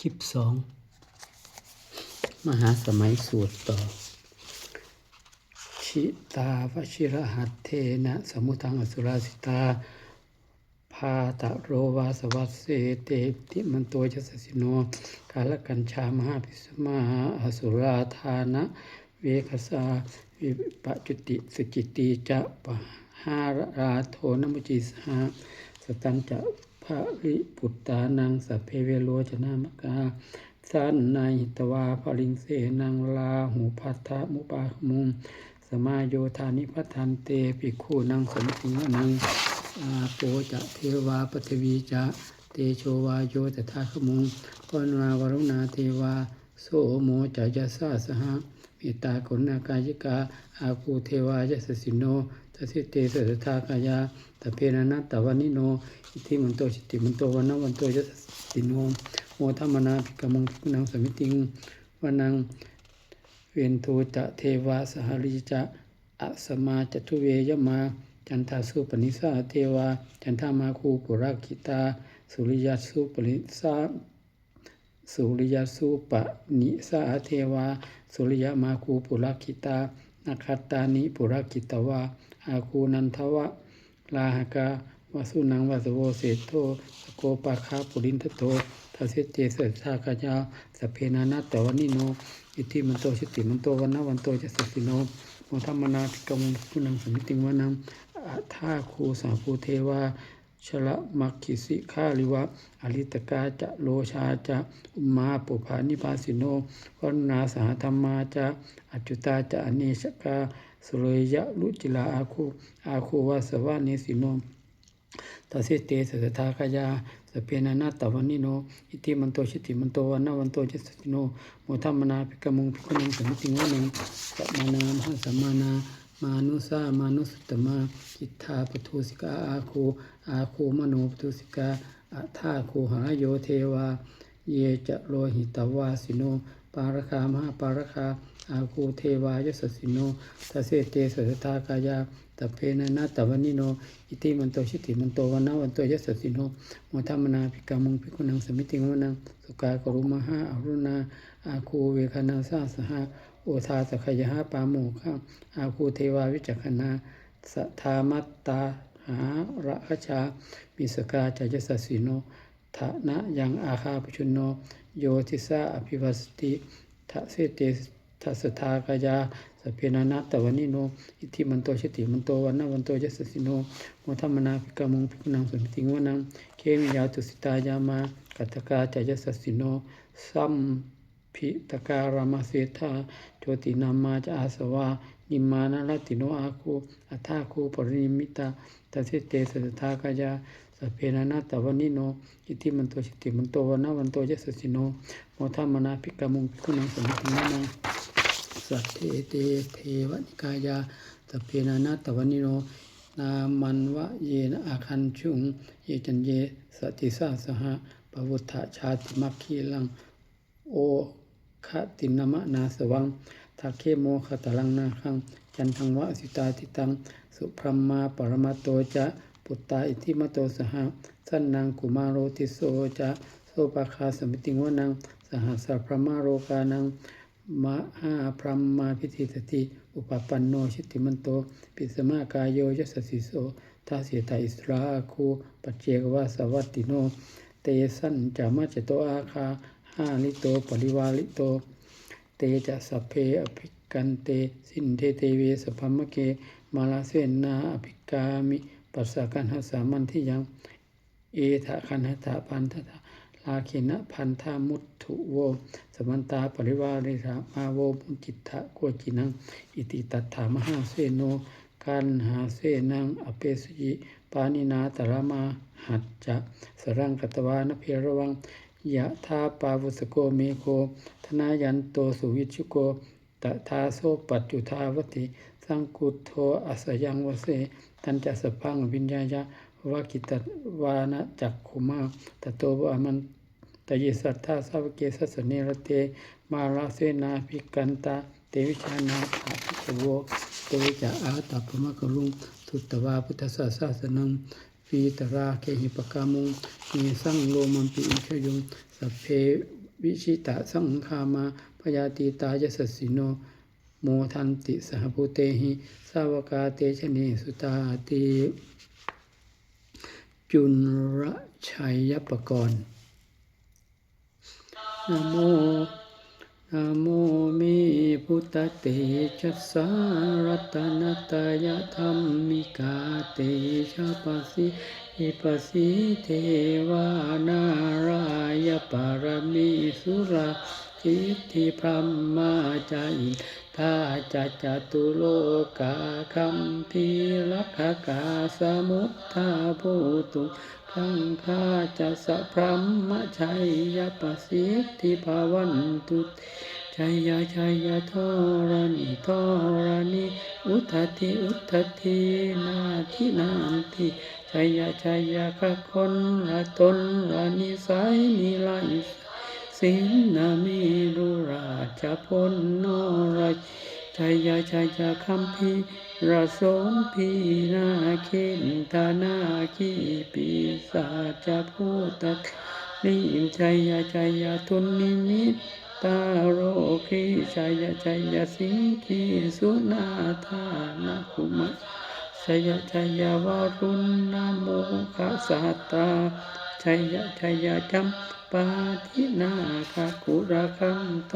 คลิปสองมหาสมัยสูตรต่อ ชิตาวชิระหัตเทนะสมุทังอสุราสิตาพาตะโรวาสวัสเสเตติมันโตจะสสิโนกาลกัญชามหาพิสมาอสุราธานะเวคสาวิปจุติสุจิติจะปะหาราโทนมุจิสหาสตันจะะริปุตตานังสัพเพเวโรจนามกาสันนายตวาภริงเสนังลาหูพัทธมุปาขมุงสมาโยธานิพัทันเตปิกขุนังสมติงนังอาโปจะเทวาปทวีจะเตโชวาโยตถาคมุงปนวาวรุณาเทวาโสโมจะยะสาสหะเมตตากรุณากายิกาอาคูเทวายสสิโน สิเตสสทากายาตเพนะนัตตวันิโนอิทิมันโตชิติมันโตวันนวันโตยะสิโนโมธรรมนาภิกมังภิกขุนังสมิติงวนังเวนทูจะเทวาสหริจะ อสมาจตุเวยมา จันทาสุปนิสาเทวา จันทามาคูปุราคิตา สุริยสุปนิสาสุริยสุปนิสาเทวา สุริยมาคูปุราคิตานาคตานิปุราคิตวา อาคูนันทวะลาหกาวาสุนังวาสโวเศโทสโกปาคาปุรินทโตทัสเสเจสัสากายาสเพนานาตวนิโน อิทิมันโตชิติมันโตวันนวันโตจะสัสสิโนโมทัมมนาภิกมุพุนังสมิติงวานังอัฏฐาคูสาภูเทวาชละมักขิสิฆาลิวะอริตกาจะโลชาจะอุมาปุภานิพาสิโนวันนาสหธรรมาจะอจจุตาจะอเนชกา สุเรยะลุจิลาอาคูอาคูวาสวานิสิโนตัสสิเตสสทากายาสเพนานาตวันนิโน อิติมันโตชิติมันโตวันนาวันโตเจสสิโนโมทัมมนาภิกมุงภิกขุนังสมิติงวนังสัมมานามหัสมมานามานุสามานุสุตตมากิทธาปทุสิกาอาคูอาคูมโนปทุสิกาอัฏฐาคูหาโยเทวา เยจะโลหิตวาสิโน ปารคามหาปารคา อาคูเทวายสสิโนทัสเสเตสสทากายาตเพนะนาตวันิโน อิติมันโตชิติมันโตวันนาวันโตยสสิโนโมทัมนาภิกามุงภิกขุนังสมิติงวนังสุกากรุมหาอรุณาอาคูเวคานาสาสหะโอทาสขยหาปาโมฆะอาคูเทวาวิจักขณาสัทธามัตตาหาระคชามิสกาจายสสิโนทะนะยังอาคาปชุนโน โยทิสาอภิวัสติทะเสเต ทัสทากายาสเพนานาตะวันิโน อิทิมันโตชิติมันโตวันนาวันโตยสสิโนโมทัมมนาภิกามงภิกนังสมิติงวนัง เคมิยาตุสิตายามากัตตกาจายสสิโนสัมพิตการามเสธาโจตินามาจอาสวานิมานาลติโนอาคูอัฏฐาคูปรินิมิตาตัสสิเตสสทากายาสเพนานาตวันนิโน อิทิมันโตชิติมันโตวันนาวันโตยสสิโนโมทัมมนาภิกามุงภิกขุนังสมิติงวนัง สัตเทเตเทวนิกายาตเพนานาตวนิโนนามันวะเยนอาคันชุง เยจันเยสติสาสหะปวุฒชาติมัคคีลัง โอคตินามะนาสวังทักเคโมคตลังนาคัง จันทังวะสิตาติตัง สุพรหมาปรมาโตจะปุตตาอิทิมโตสหะสันนังกุมารโรติโสจะโสปะคาสมิติงวนัง สหัสสะพรมาโรกานัง มะหาพรหมาพิธิสติ อุปปันโนชิติมันโต ปิสมากายโยยสสิโสทัสเสตาอิสราคูปัจเจกวาสวัตติโน เตสันจามาจโตอาคาหาลิโตปริวาลิโต เตจะสัพเพอภิกันเต สินเทเตเวสพัมเก มาลาเสนนาอภิกามิ ปัสสะกันหสามันที่ยัง เอทะคันหตะพันธะ ลาคินะพันธามุตถุโว สมันตาปริวาริธามาโวมุจิตทะโกจินัง อิติตัตถามหาเสโนกันหาเสนังอเปสุยิปานินาตระมาหัจจะสรังกตวานเพระวังยะธาปาวุสโกเมโก ธนายันโตสุวิชุโกตถาโสปัจจุทาวติ สังกุโทอัสยังวเส ตันจะสพังวิญญาญา วากิตวานะจักขุมาตโตวามันตยิสัทธาสาวเกสัสเนรเต มาลาเสนาภิกันตาเตวิชานาอาภิกโวเตวิจะอาตาปมะกรุงสุตตวาพุทธศาสสนังวีตราเคหิปกามุงมีสังโลมันปิอิชยุงสัพเพวิชิตะสังคามาพยาติตายสสสิโน โมทันติสหภูเตหิสาวกาเตชะเนสุตาติ จุนระชัยยปกรณ์นะโมนะโมมิพุทธเตชัสสารัตนตายธรรมิกาเตชะปสิอิปสิเทวานารายปารมีสุราทิฏฐิพรหมาจายิทาจะจตุโลกาคัมพีลักขกาสมุทธาภูตุทังคาจะสะพรหมชัยยปสิทธิภาวันตุชัยยชัยยทรณิทรณิอุทธิอุทธินาทินานทิชัยยชัยยขคนละตนละนิสัยนิไลสิ นนามิรุราชพลนราชัยยชัยยคัมพีระสมพีนาคินทานาคีปีศาจพูตะนิมชัยยชัยยทุนนิมิตตาโรคีชัยยชัยยสิงคีสุนาธานาคุมะชัยยชัยวารุณนาโมคสัตตา ชัยยะชัยยะจัมปาทินาคาคุระคังโต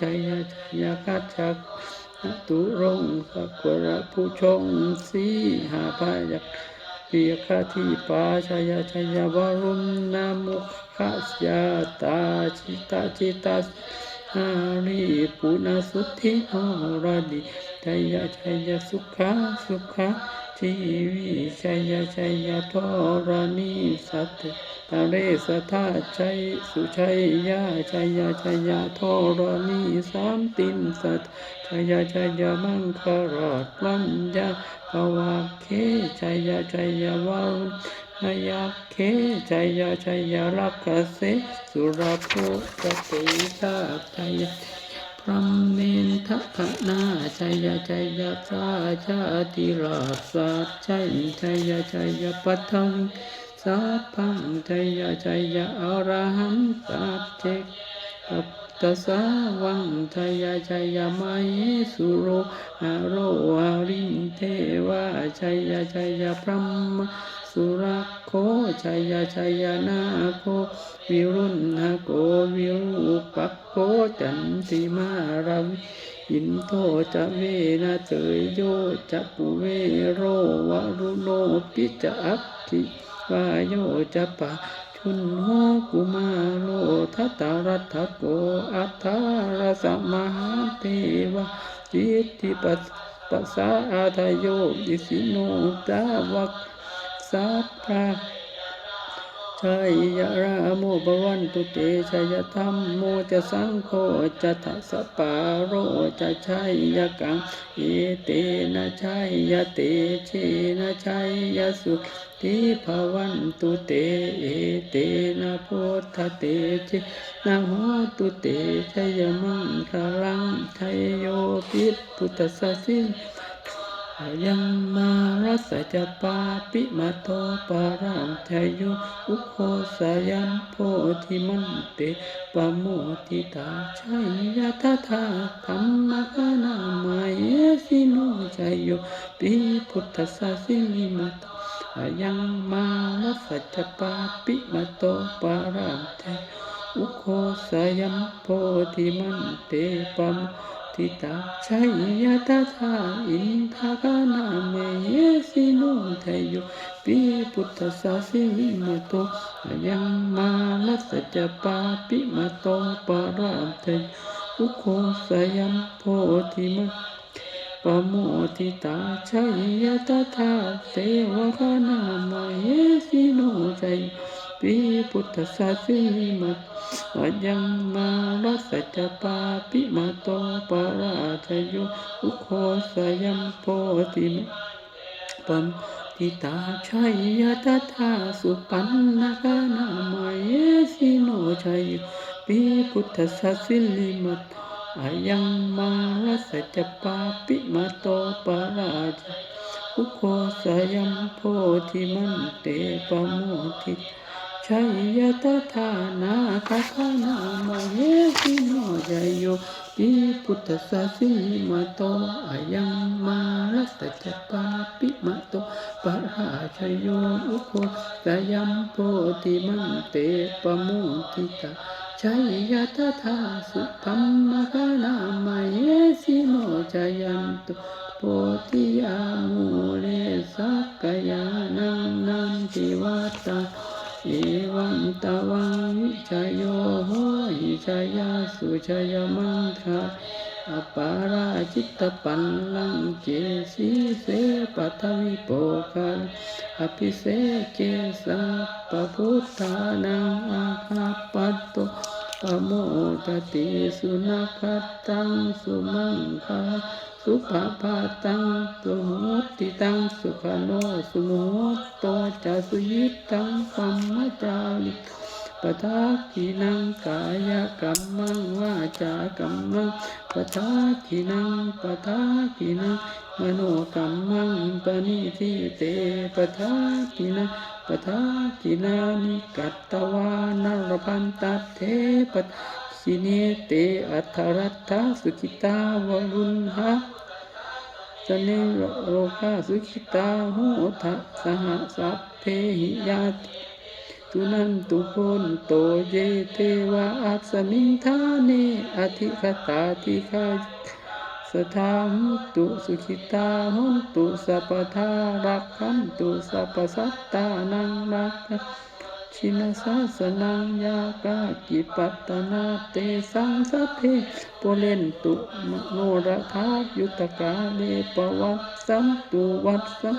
ชัยยะชัยยะกัจจักตุรงสักวระผู้ชงสีหาพายักเปียคาที่ปาชัยยะชัยยะวารุณนามุขสยาตาชิตาจิตา หารีปุณสุทธิโหรดิชายชายสุขาสุขาชีวิชายชายทรณีสัตตะเรสทาชัยสุชัยยาชายชายทรณีสามตินสัตชัยชัยมังคารอดวัญญาภวะเคชัยชัยวา รุนยาเคชัยาชัยารักเสสุรภูกติชาชัยพรหมเมนทะขนาชัยาชัยสาชาติราสัชัยชัยาชัยาปัทวิสัพพังชัยาชัยาอรหันตัจเจก ตัสสาวังทยาชัยมาเยสุโรหาโรหารินเทวาชัยชัยพระมสุรโคชัยชัยนาโควิรุณหโกวิรุปักโคจันติมาราวิอินโทจะเวนะเตยโยจะปุเวโรวะรุโนปิจะอัคคิวายโยจะปะชุนโหกุมาโล ทัตตารัตโกอัตตารสมหาเทวะจิตติปัสปัสสะอาทโยดิสิโนตาวักสัพพะ ชัยยะราโมปวันตุเตชัยธรรมโมจะสังโฆจะทัสปาโรจะชัยยะกังเอเตนะชัยยะเตเชนะชัยยะสุทิภวันตุเตเอเตนะโพธเตเจนะโหตุเตชัยมังคลังชัยโยปิพุทธสสิ ยังมารัสจะปาปิมาโตปารามทยโยอุโคสยัมโพธิมันเตปโมทิตาชัยยะทธาธรรมกนามาเยสิโนชัยโยปิพุทธสสิลิมาโตยังมารัสจะปาปิมาโตปารามทยอุโคสยัมโพธิมันเตปโม ทิตาชัยยะตาทาอินทากานาเมเยสิโนไทโยปิพุทธสาสิวิมโตยังมาลัสจะปาปิมาโตปารามเทอุโคสยัมโพธิมะปโมทิตาชัยยะตาทาเทวกานามเยสิโนไทโย ปิพุทธสาสิวิมโตอายังมารัสจะปาปิมาโตปาราชโยอุโคสยัมโพธิมปัมทิตาชัยยตถาสุปันนกานามเยสิโนชัยปิพุทธสัสิลิมัตอายังมารัสจะปาปิมาโตปาราชอุโคสยัมโพธิมันเตปโมทิตา นาคาคานามเยสิโนจยโยปิพุทธสสสิมาโตอายังมารัตจัปปาปิมะโตปะราชโยอุโคสยัมโพธิมันเตปะโมทิตาชัยยะตถาสุพัมมะคานามเยสิโนจายันตุโพธิยามูเลสักกายานังนันติวัตตา เอวังตะวังวิชโยโหหิชยาสุชยมังคาอปาราจิตตปันลังเจสีเสปัทวิโปคาอภิเสเกสะปะพุทธานังอาคาปัตโตปโมตติสุนัขตังสุมังคา สุภาพาตังสุโหติตังสุขโนสุโมโตจะสุยิตังปัมมจาลิปทากินังกายกรรมังวาจากรรมังปทากินังปทากินังมโนกรรมังปณิทิเตปทากินังปทากินานิกัตตวานรพันตเทป สิเนเตอัทธรัตถาสุขิตาวรุณหะสเนโรคาสุขิตาโหทะสหสัพเพหิยาติตุนันตุโคนโตเยเทวาอัสมิงทาเนอธิคตาติคาสทาหุตุสุขิตาหุนตุสัพพทารักขันตุสัพพสัตตานังรักขัน ชินสัสนังยากากิปัตนาเตสังสัพเพปุเรนตุมโนระทายุตกาเลปวัตสัมตุวัตสัม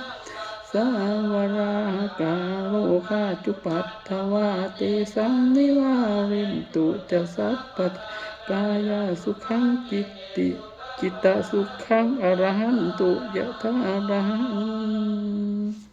สาวรากาโลคาจุปัตถวาเตสังนิวารินตุจะสัพพกายาสุขังจิตติจิตตสุขังอรหันตุยะถาอรหัง